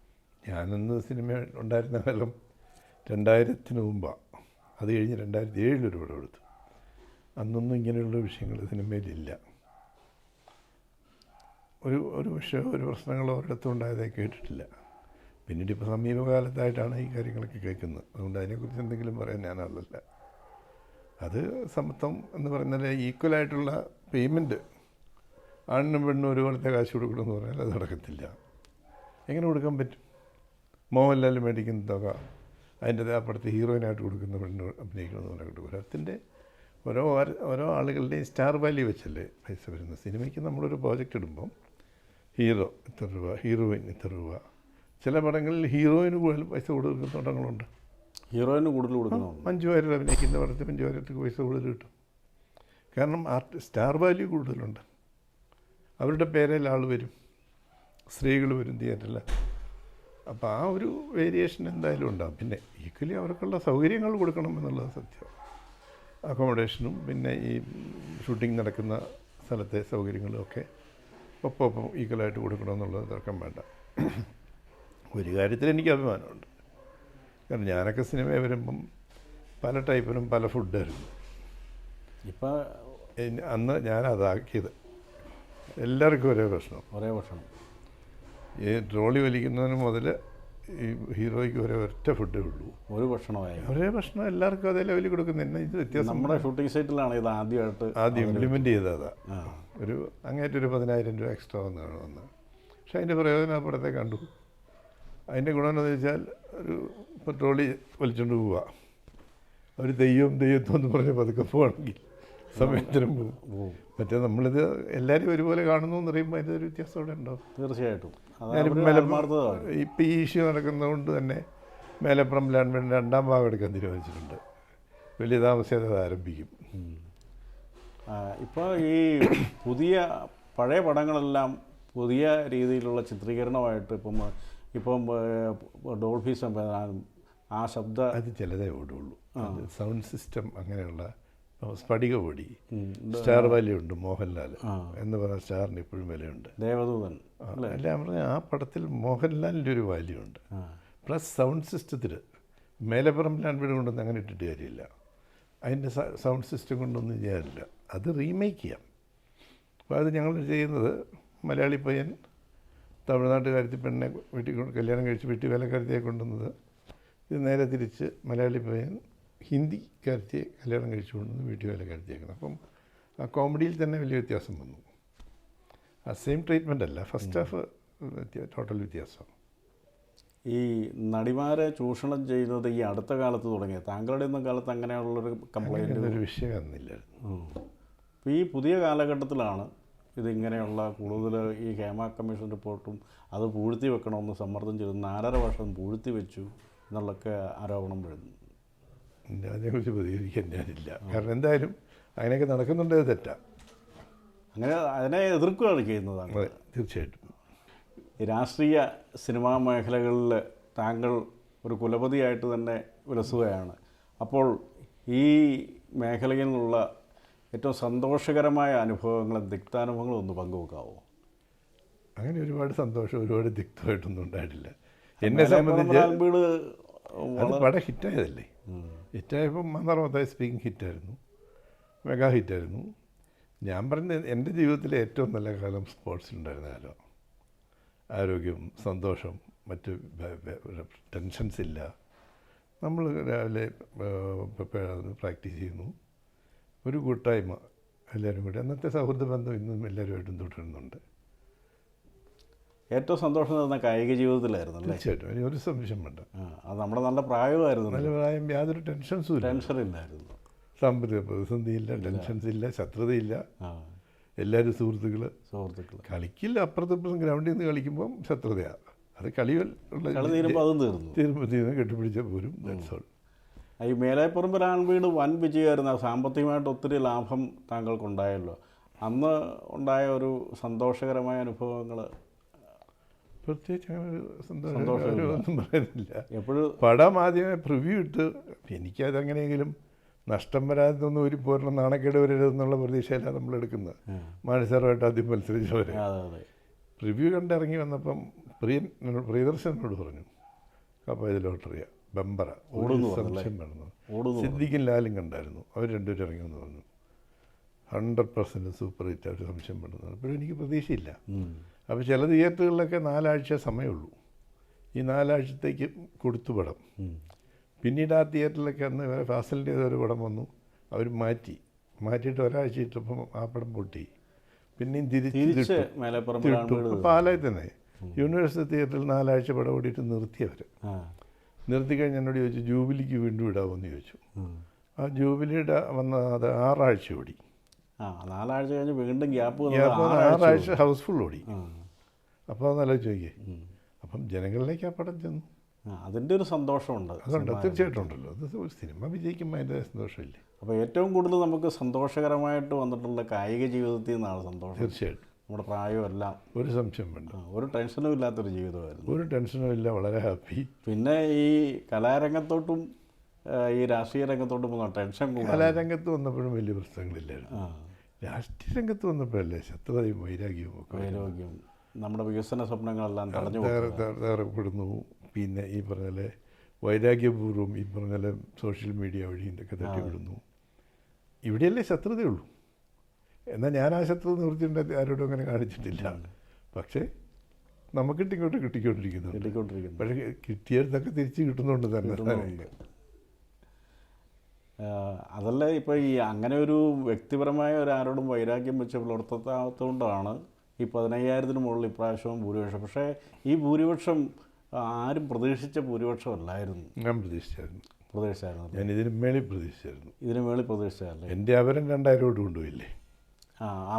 ഞാനന്ന് സിനിമ ഉണ്ടായിരുന്ന കാലം രണ്ടായിരത്തിന് മുമ്പാണ് അത് കഴിഞ്ഞ് രണ്ടായിരത്തി ഏഴിലൊരു പടം എടുത്തു. അന്നൊന്നും ഇങ്ങനെയുള്ള വിഷയങ്ങൾ സിനിമയിലില്ല ഒരു ഒരു വിഷയ ഒരു പ്രശ്നങ്ങളോ ഒരിടത്തും ഉണ്ടായതായി കേട്ടിട്ടില്ല. പിന്നീട് ഇപ്പോൾ സമീപകാലത്തായിട്ടാണ് ഈ കാര്യങ്ങളൊക്കെ കേൾക്കുന്നത്. അതുകൊണ്ട് അതിനെക്കുറിച്ച് എന്തെങ്കിലും പറയാൻ ഞാനാളല്ല. അത് സമത്വം എന്ന് പറഞ്ഞാൽ ഈക്വലായിട്ടുള്ള പേയ്മെന്റ് ആണിനും പെണ്ണും ഒരുപോലത്തെ കാശ് കൊടുക്കണമെന്ന് പറഞ്ഞാൽ അത് നടക്കത്തില്ല. എങ്ങനെ കൊടുക്കാൻ പറ്റും? മോഹൻലാൽ മേടിക്കുന്ന തുക അതിന്റെ അപ്പുറത്ത് ഹീറോയിനായിട്ട് കൊടുക്കുന്ന പെണ്ണ് അഭിനയിക്കണമെന്ന് പറഞ്ഞാൽ കൊടുക്കും അതിന്റെ ഓരോ ഓരോ ആളുകളുടെയും സ്റ്റാർ വാല്യൂ വെച്ചല്ലേ പൈസ വരുന്നത്? സിനിമയ്ക്ക് നമ്മളൊരു പ്രോജക്റ്റ് ഇടുമ്പം ഹീറോ ഇത്ര രൂപ ഹീറോയിൻ ഇത്ര രൂപ. ചില പടങ്ങളിൽ ഹീറോയിന് കൂടുതൽ പൈസ കൊടുക്കുന്ന പടങ്ങളുണ്ട് ഹീറോയിന് കൂടുതൽ കൊടുക്കുന്നു മഞ്ജു വാര്യർ അഭിനയിക്കുന്ന പടത്തിൽ മഞ്ജു വാര്യർക്ക് പൈസ കൂടുതൽ കിട്ടും. കാരണം ആർട്ട് സ്റ്റാർ വാല്യൂ കൂടുതലുണ്ട്. അവരുടെ പേരിൽ ആൾ വരും. സ്ത്രീകൾ വരും തിയേറ്ററിൽ. അപ്പോൾ ആ ഒരു വേരിയേഷൻ എന്തായാലും ഉണ്ടാകും പിന്നെ ഈക്വലി അവർക്കുള്ള സൗകര്യങ്ങൾ കൊടുക്കണം എന്നുള്ളത് സത്യം. അക്കോമഡേഷനും പിന്നെ ഈ ഷൂട്ടിംഗ് നടക്കുന്ന സ്ഥലത്തെ സൗകര്യങ്ങളും ഒക്കെ ഒപ്പം ഒപ്പം ഈക്വലായിട്ട് കൊടുക്കണമെന്നുള്ളത് തർക്കം വേണ്ട. ഒരു കാര്യത്തിൽ എനിക്ക് അഭിമാനമുണ്ട്. കാരണം ഞാനൊക്കെ സിനിമ വരുമ്പം പല ടൈപ്പിനും പല ഫുഡായിരുന്നു. ഇപ്പം അന്ന് ഞാൻ അതാക്കിയത് എല്ലാവർക്കും ഒരേ പ്രശ്നം. ഒരേ ഭക്ഷണം ഈ ട്രോളി വലിക്കുന്നതിന് മുതൽ ഈ ഹീറോയ്ക്ക് ഒരേ ഒറ്റ ഫുഡേ ഉള്ളൂ. ഒരു ഭക്ഷണമായി. ഒരേ ഭക്ഷണം എല്ലാവർക്കും അതേ ലെവലിൽ കൊടുക്കുന്നില്ല. ഇത് വ്യത്യാസം നമ്മുടെ ഷൂട്ടിംഗ് സൈറ്റിലാണ് ഇത് ആദ്യമായിട്ട് ആദ്യം ഇംപ്ലിമെന്റ് ചെയ്തതാ. ഒരു അങ്ങേറ്റം ഒരു പതിനായിരം രൂപ എക്സ്ട്രാ വന്നാണ് വന്ന് പക്ഷേ അതിന്റെ പ്രയോജനം കണ്ടു. അതിന്റെ ഗുണം എന്താണെന്ന് വെച്ചാൽ ഒരു പെട്രോളി ട്രോളി വലിച്ചുകൊണ്ട് പോവുക ഒരു ദൈവം ദൈവത്വം എന്ന് പറഞ്ഞ് പതുക്കെ പോവാണെങ്കിൽ സമയത്തിനും പോകും ഓ മറ്റേ നമ്മളിത് എല്ലാവരും ഒരുപോലെ കാണുന്നു എന്ന് പറയുമ്പോൾ അതിന്റെ ഒരു വ്യത്യാസം അവിടെ ഉണ്ടാവും തീർച്ചയായിട്ടും. ഇപ്പം ഈ ഇഷ്യൂ നടക്കുന്നതുകൊണ്ട് തന്നെ മേലപ്പുറം ലാൻഡ് രണ്ടാം ഭാഗം എടുക്കാൻ തീരുമാനിച്ചിട്ടുണ്ട്. വലിയ താമസിയാതെ അത് ആരംഭിക്കും ഇപ്പോൾ ഈ പുതിയ പഴയ പടങ്ങളെല്ലാം പുതിയ രീതിയിലുള്ള ചിത്രീകരണമായിട്ട് ഇപ്പം ഇപ്പം ഡോൾഫി സംവിധാനം ആ ശബ്ദ അത് ചിലതേ ഓടുള്ളൂ. സൗണ്ട് സിസ്റ്റം അങ്ങനെയുള്ള സ്ഫടിക പൊടി. സ്റ്റാർ വാല്യൂ ഉണ്ട് മോഹൻലാൽ എന്ന് പറഞ്ഞ സ്റ്റാറിന് ഇപ്പോഴും വിലയുണ്ട്. ദേവദൂതൻ. അല്ല? ഞാൻ പറഞ്ഞ ആ പടത്തിൽ മോഹൻലാലിന്റെ ഒരു വാല്യൂ ഉണ്ട് പ്ലസ് സൗണ്ട് സിസ്റ്റത്തിൽ മേലപ്പുറം വീട് കൊണ്ടൊന്നും അങ്ങനെ ഇട്ടിട്ട് കാര്യമില്ല. അതിന്റെ സൗണ്ട് സിസ്റ്റം കൊണ്ടൊന്നും ചെയ്യാറില്ല. അത് റീമേക്ക് ചെയ്യാം. അപ്പോൾ അത് ഞങ്ങൾ ചെയ്യുന്നത് മലയാളി പയ്യൻ തമിഴ്നാട്ടുകാരത്തി പെണ്ണെ വീട്ടിൽ കൊണ്ട് കല്യാണം കഴിച്ച് വീട്ടിൽ വേലക്കാരത്തിയെ കൊണ്ടുവന്നത്. ഇത് നേരെ തിരിച്ച് മലയാളി പയ്യൻ ഹിന്ദിക്കാരത്തിയെ കല്യാണം കഴിച്ചു കൊണ്ടുവന്ന് വീട്ടിൽ വേലക്കാരത്തിയേക്കുന്നത് അപ്പം ആ കോമഡിയിൽ തന്നെ വലിയ വ്യത്യാസം വന്നു. സെയിം ട്രീറ്റ്മെന്റ് അല്ല. ഫസ്റ്റ് ഹാഫ് ടോട്ടൽ വ്യത്യാസം. ഈ നടിമാരെ ചൂഷണം ചെയ്തത് ഈ അടുത്ത കാലത്ത് തുടങ്ങിയ? താങ്കളുടെ ഒന്നും കാലത്ത് അങ്ങനെയുള്ളൊരു കംപ്ലൈന്റ് വിഷയം വന്നില്ല അപ്പോൾ ഈ പുതിയ കാലഘട്ടത്തിലാണ് ഇതിങ്ങനെയുള്ള കൂടുതൽ ഈ ഹേമ കമ്മീഷൻ റിപ്പോർട്ടും അത് പൂഴ്ത്തി വെക്കണമെന്ന് സമ്മർദ്ദം ചെയ്തു നാലര വർഷം പൂഴ്ത്തി വെച്ചു എന്നുള്ളൊക്കെ ആരോപണം വരുന്നു. അതിനെക്കുറിച്ച് പ്രതികരിക്കാൻ ഞാനില്ല. കാരണം എന്തായാലും അങ്ങനെയൊക്കെ നടക്കുന്നുണ്ടത് അത് തെറ്റാ. അങ്ങനെ അതിനെ എതിർക്കുകയാണ് ചെയ്യുന്നതാണ്. അതെ. തീർച്ചയായിട്ടും. ഈ രാഷ്ട്രീയ സിനിമാ മേഖലകളിൽ താങ്കൾ ഒരു കുലപതിയായിട്ട് തന്നെ വിലസുകയാണ് അപ്പോൾ ഈ മേഖലയിൽ നിന്നുള്ള ഏറ്റവും സന്തോഷകരമായ അനുഭവങ്ങളും ദിക്താനുഭവങ്ങളും ഒന്ന് പങ്കുവെക്കാവോ? അങ്ങനെ ഒരുപാട് സന്തോഷം ഒരുപാട് ദിക്തമായിട്ടൊന്നും ഉണ്ടായിട്ടില്ല. എന്നെ സംബന്ധിച്ച് വീട് അത് പടം ഹിറ്റായതല്ലേ. ഹിറ്റായപ്പോൾ മന്ദാർമത്തായ സ്പീക്കിംഗ് ഹിറ്റായിരുന്നു. മെഗാ ഹിറ്റായിരുന്നു. ഞാൻ പറഞ്ഞ എന്റെ ജീവിതത്തിലെ ഏറ്റവും നല്ല കാലം സ്പോർട്സിലുണ്ടായിരുന്ന കാലം ആരോഗ്യം സന്തോഷം മറ്റ് ടെൻഷൻസ് ഇല്ല. നമ്മൾ രാവിലെ പ്രാക്ടീസ് ചെയ്യുന്നു. ഒരു കൂട്ടായ്മ എല്ലാവരും കൂടി. അന്നത്തെ സൗഹൃദ ബന്ധം ഇന്നും എല്ലാവരുമായിട്ടും തുടരുന്നുണ്ട്. ഏറ്റവും സന്തോഷം തന്ന കായിക ജീവിതത്തിലായിരുന്നു തീർച്ചയായിട്ടും. ഇനി ഒരു സംശയം വേണ്ട. അത് നമ്മുടെ നല്ല പ്രായമായിരുന്നു. നല്ല പ്രായം യാതൊരു ടെൻഷൻസും ടെൻഷൻ ഇല്ലായിരുന്നു. സാമ്പത്തിക പ്രതിസന്ധിയില്ല ടെൻഷൻസ് ഇല്ല ശത്രുതയില്ല. എല്ലാവരും സുഹൃത്തുക്കൾ സുഹൃത്തുക്കൾ കളിക്കില്ല അപ്പുറത്തും ഇപ്പുറത്തും ഗ്രൗണ്ടിൽ നിന്ന് കളിക്കുമ്പം ശത്രുതയാണ് അത് കളികൾ തീരുമ്പോൾ കെട്ടിപ്പിടിച്ച തീരുന്ന കെട്ടിപ്പിടിച്ചാൽ പോരും ദാറ്റ്സ് ഓൾ ഈ മേലായപ്പുറമ്പ് രാൺവീട് വൻ വിജയമായിരുന്നു ആ സാമ്പത്തികമായിട്ട് ഒത്തിരി ലാഭം താങ്കൾക്കുണ്ടായല്ലോ. അന്ന് ഉണ്ടായ ഒരു സന്തോഷകരമായ അനുഭവങ്ങൾ പ്രത്യേകിച്ച് അങ്ങനെ സന്തോഷം. ഒന്നും പറയുന്നില്ല. എപ്പോഴും പടം ആദ്യമേ പ്രിവ്യൂ ഇട്ട് എനിക്കത് നഷ്ടം വരാതൊന്നും ഒരു പൂർണ നാണക്കേട് വരരുതെന്നുള്ള പ്രതീക്ഷയിലാണ് നമ്മൾ എടുക്കുന്നത്. മാനസാറുമായിട്ട് ആദ്യം മത്സരിച്ചവർ റിവ്യൂ കണ്ടിറങ്ങി വന്നപ്പം പ്രിയൻ പ്രിയദർശനോട് പറഞ്ഞു അപ്പോൾ ഇത് ലോട്ടറിയ ബെമ്പറ. ഓടുന്നു പറഞ്ഞല്ലേ? സംശയം വേണമെന്ന് സിദ്ദിഖും ലാലും കണ്ടായിരുന്നു. അവർ രണ്ടുപേരും ഇറങ്ങിയെന്ന് പറഞ്ഞു ഹൺഡ്രഡ് പെർസെന്റ് സൂപ്പർ ഹിറ്റ് അവർ സംശയം പെടുന്നു അപ്പോഴും എനിക്ക് പ്രതീക്ഷയില്ല. അപ്പോൾ ചില തിയേറ്ററുകളിലൊക്കെ നാലാഴ്ച സമയമുള്ളൂ. ഈ നാലാഴ്ചത്തേക്ക് കൊടുത്തു പടം. പിന്നീട് ആ തിയേറ്ററിലൊക്കെ അന്ന് ഇവരെ ഫാസിലിറ്റി ചെയ്ത ഒരു പടം വന്നു. അവർ മാറ്റി. മാറ്റിയിട്ട് ഒരാഴ്ച ഇട്ടപ്പം ആ പടം പൊട്ടി. പിന്നെയും തിരിച്ച് പാലായി തന്നെ. യൂണിവേഴ്സിറ്റി തിയേറ്ററിൽ നാലാഴ്ച പടം ഓടിയിട്ട് നിർത്തിയവർ നിർത്തിക്കഴിഞ്ഞ് എന്നോട് ചോദിച്ചു ജൂബിലിക്ക് വീണ്ടും ഇടാമെന്ന് ചോദിച്ചു. ആ ജൂബിലിയുടെ വന്ന അത് ആറാഴ്ച ഓടി. നാലാഴ്ച കഴിഞ്ഞ് വീണ്ടും ഗ്യാപ്പ് ഗ്യാപ്പ് ആറാഴ്ച ഹൗസ്ഫുൾ ഓടി. അപ്പോൾ നല്ല ചോദിക്കേ. അപ്പം ജനങ്ങളിലേക്ക് ആ പടം ചെന്നു. അതിന്റെ ഒരു സന്തോഷമുണ്ട് അതുകൊണ്ട് തീർച്ചയായിട്ടും ഉണ്ടല്ലോ അത് സിനിമ വിജയിക്കുമ്പോൾ അതിന്റെ സന്തോഷമില്ലേ? അപ്പോൾ ഏറ്റവും കൂടുതൽ നമുക്ക് സന്തോഷകരമായിട്ട് വന്നിട്ടുള്ള കായിക ജീവിതത്തിൽ നിന്നാണ് സന്തോഷം. തീർച്ചയായിട്ടും. നമ്മുടെ പ്രായമല്ല. ഒരു സംശയം വേണ്ട. ഒരു ടെൻഷനും ഇല്ലാത്തൊരു ജീവിതമായിരുന്നു. ഒരു ടെൻഷനും ഇല്ല വളരെ ഹാപ്പി. പിന്നെ ഈ കലാരംഗത്തോട്ടും ഈ രാഷ്ട്രീയ രംഗത്തോട്ടും വന്ന ടെൻഷൻ കലാരംഗത്ത് വന്നപ്പോഴും വലിയ പ്രശ്നങ്ങളില്ലായിരുന്നു. രാഷ്ട്രീയ രംഗത്ത് വന്നപ്പോഴല്ലേ ശത്രുതയും വൈരാഗ്യവും ഒക്കെ വൈരോഗ്യം നമ്മുടെ വികസന സ്വപ്നങ്ങളെല്ലാം തടഞ്ഞു തയ്യാറപ്പെടുന്നു പിന്നെ ഈ പറഞ്ഞ പോലെ വൈരാഗ്യപൂർവം ഈ പറഞ്ഞ പോലെ സോഷ്യൽ മീഡിയ വഴി ഇതൊക്കെ തട്ടിവിടുന്നു. ഇവിടെയല്ലേ ശത്രുതയുള്ളൂ. എന്നാൽ ഞാൻ ആ ശത്രുത നിർത്തിയിട്ടുണ്ട് ആരോടും അങ്ങനെ കാണിച്ചിട്ടില്ല. പക്ഷേ നമുക്കിട്ട് ഇങ്ങോട്ട് കിട്ടിക്കൊണ്ടിരിക്കുന്നു. കിട്ടിക്കൊണ്ടിരിക്കുന്നു. പക്ഷേ കിട്ടിയതൊക്കെ തിരിച്ച് കിട്ടുന്നുണ്ട് തന്നെ. അതല്ല ഇപ്പോൾ ഈ അങ്ങനെ ഒരു വ്യക്തിപരമായ ഒരു ആരോടും വൈരാഗ്യം വെച്ച് പുലർത്താത്തതുകൊണ്ടാണ് ഈ പതിനയ്യായിരത്തിന് മുകളിൽ ഇപ്രാവശ്യവും ഭൂരിപക്ഷം. പക്ഷേ ഈ ഭൂരിപക്ഷം ആരും പ്രതീക്ഷിച്ച ഭൂരിപക്ഷം അല്ലായിരുന്നു ഞാൻ പ്രതീക്ഷിച്ചായിരുന്നു. പ്രതീക്ഷിച്ചായിരുന്നു. ഞാൻ ഇതിന് മേളിൽ പ്രതീക്ഷിച്ചായിരുന്നു. ഇതിന് മേളിൽ പ്രതീക്ഷിച്ചായിരുന്നു. എന്റെ അവരൻ രണ്ടായിരം ഓട് കൊണ്ടുപോയില്ലേ?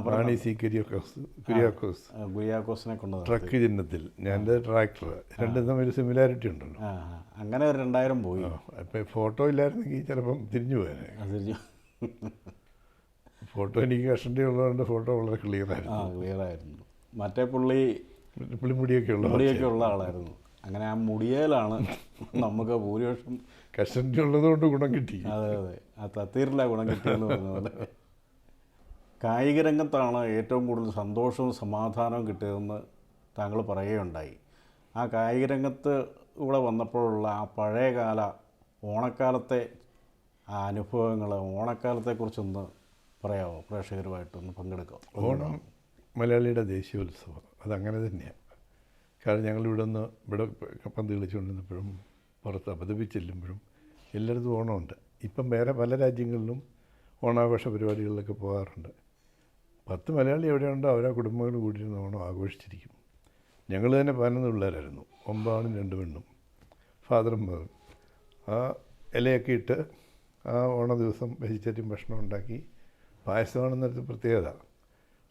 റാണി സി കുര്യാക്കോസ് കുര്യാക്കോസ്. ഗുരിയാക്കോസിനെ കൊണ്ട് ട്രക്ക് ചിഹ്നത്തിൽ. ഞാൻ ട്രാക്ടർ. രണ്ടും തമ്മിൽ സിമിലാരിറ്റി ഉണ്ടല്ലോ. അങ്ങനെ ഒരു രണ്ടായിരം പോയി. അപ്പം ഫോട്ടോ ഇല്ലായിരുന്നെങ്കിൽ ചിലപ്പം തിരിഞ്ഞു അത് ഫോട്ടോ എനിക്ക് കഷണ്ടി ഉള്ളതുകൊണ്ട് ഫോട്ടോ വളരെ ക്ലിയർ ആയിരുന്നു. ക്ലിയർ ആയിരുന്നു. മറ്റേ പുള്ളി പുള്ളിമുടിയൊക്കെ ഉള്ള മുടിയൊക്കെ ഉള്ള ആളായിരുന്നു. അങ്ങനെ ആ മുടിയേലാണ് നമുക്ക് ഭൂരിപക്ഷം കഷണ്ടി ഉള്ളതുകൊണ്ട് ഗുണം കിട്ടി. അതെ അതെ. ആ തത്തീരില്ല ഗുണം കിട്ടിയെന്ന് പറഞ്ഞ പോലെ കായിക രംഗത്താണ് ഏറ്റവും കൂടുതൽ സന്തോഷവും സമാധാനവും കിട്ടിയതെന്ന് താങ്കൾ പറയുകയുണ്ടായി. ആ കായിക രംഗത്ത് ഇവിടെ വന്നപ്പോഴുള്ള ആ പഴയകാല ഓണക്കാലത്തെ ആ അനുഭവങ്ങൾ ഓണക്കാലത്തെക്കുറിച്ചൊന്ന് പറയാമോ? പ്രേക്ഷകരുമായിട്ടൊന്ന് പങ്കെടുക്കാം. ഓണം മലയാളിയുടെ ദേശീയോത്സവം. അതങ്ങനെ തന്നെയാണ് കാരണം ഞങ്ങൾ ഇവിടെ നിന്ന് ഇവിടെ പന്ത് കളിച്ചുകൊണ്ടിരുന്നപ്പോഴും പുറത്ത് അപദപിച്ചെല്ലുമ്പോഴും എല്ലായിടത്തും ഓണമുണ്ട്. ഇപ്പം വേറെ പല രാജ്യങ്ങളിലും ഓണാഘോഷ പരിപാടികളിലൊക്കെ പോകാറുണ്ട്. പത്ത് മലയാളി എവിടെയുണ്ടോ അവരാ കുടുംബങ്ങൾ കൂടിയിരുന്ന് ഓണം ആഘോഷിച്ചിരിക്കും. ഞങ്ങൾ തന്നെ പതിനൊന്ന് പിള്ളേരായിരുന്നു. ഒമ്പാണും രണ്ട് പെണ്ണും. ഫാദറും മകളും. ആ ഇലയൊക്കെ ഇട്ട് ആ ഓണ ദിവസം വെജിറ്റേറിയൻ ഭക്ഷണം ഉണ്ടാക്കി പായസമാണെന്നൊരു പ്രത്യേകത.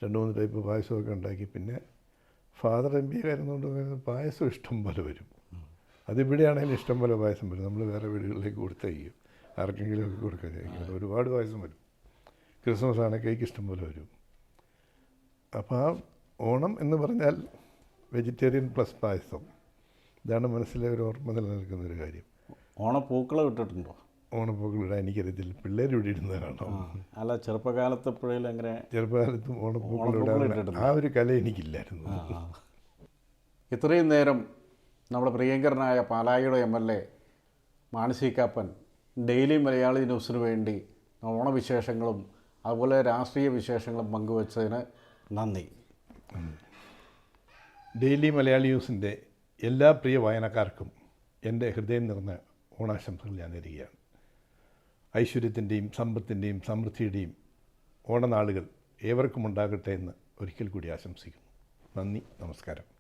രണ്ട് മൂന്ന് ടൈപ്പ് പായസമൊക്കെ ഉണ്ടാക്കി പിന്നെ ഫാദർ എം പി പറയുന്നത് പായസം ഇഷ്ടം പോലെ വരും. അതിവിടെയാണെങ്കിലും ഇഷ്ടം പോലെ പായസം വരും. നമ്മൾ വേറെ വീടുകളിലേക്ക് കൊടുത്തയക്കും ആർക്കെങ്കിലും ഒക്കെ കൊടുക്കാൻ കഴിയും ഒരുപാട് പായസം വരും. ക്രിസ്മസ് ആണ് കേക്ക് ഇഷ്ടം പോലെ വരും. അപ്പോൾ ആ ഓണം എന്ന് പറഞ്ഞാൽ വെജിറ്റേറിയൻ പ്ലസ് പായസം. ഇതാണ് മനസ്സിലെ ഒരു ഓർമ്മ നിലനിൽക്കുന്ന ഒരു കാര്യം. ഓണപ്പൂക്കളം ഇട്ടിട്ടുണ്ടോ? ഓണപ്പൂക്കളിടാൻ എനിക്കറിയത്തില്ല. പിള്ളേർ ഇവിടെ ഇടുന്നത് കാണാം അല്ല ചെറുപ്പകാലത്ത് എപ്പോഴേലും അങ്ങനെ ചെറുപ്പകാലത്തും ഓണപ്പൂക്കളം ആ ഒരു കല എനിക്കില്ലായിരുന്നു. ഇത്രയും നേരം നമ്മുടെ പ്രിയങ്കരനായ പാലായിയുടെ M L A Mani C Kappan daily Malayali ന്യൂസിന് വേണ്ടി ഓണവിശേഷങ്ങളും അതുപോലെ രാഷ്ട്രീയ വിശേഷങ്ങളും പങ്കുവച്ചതിന് നന്ദി. ഡെയിലി മലയാളി ന്യൂസിന്റെ എല്ലാ പ്രിയ വായനക്കാർക്കും എന്റെ ഹൃദയം നിറഞ്ഞ ഓണാശംസകൾ ഞാൻ നേരുകയാണ്. ഐശ്വര്യത്തിന്റെയും സമ്പത്തിന്റെയും സമൃദ്ധിയുടെയും ഓണനാളുകൾ ഏവർക്കും ഉണ്ടാകട്ടെ എന്ന് ഒരിക്കൽ കൂടി ആശംസിക്കുന്നു. നന്ദി നമസ്കാരം.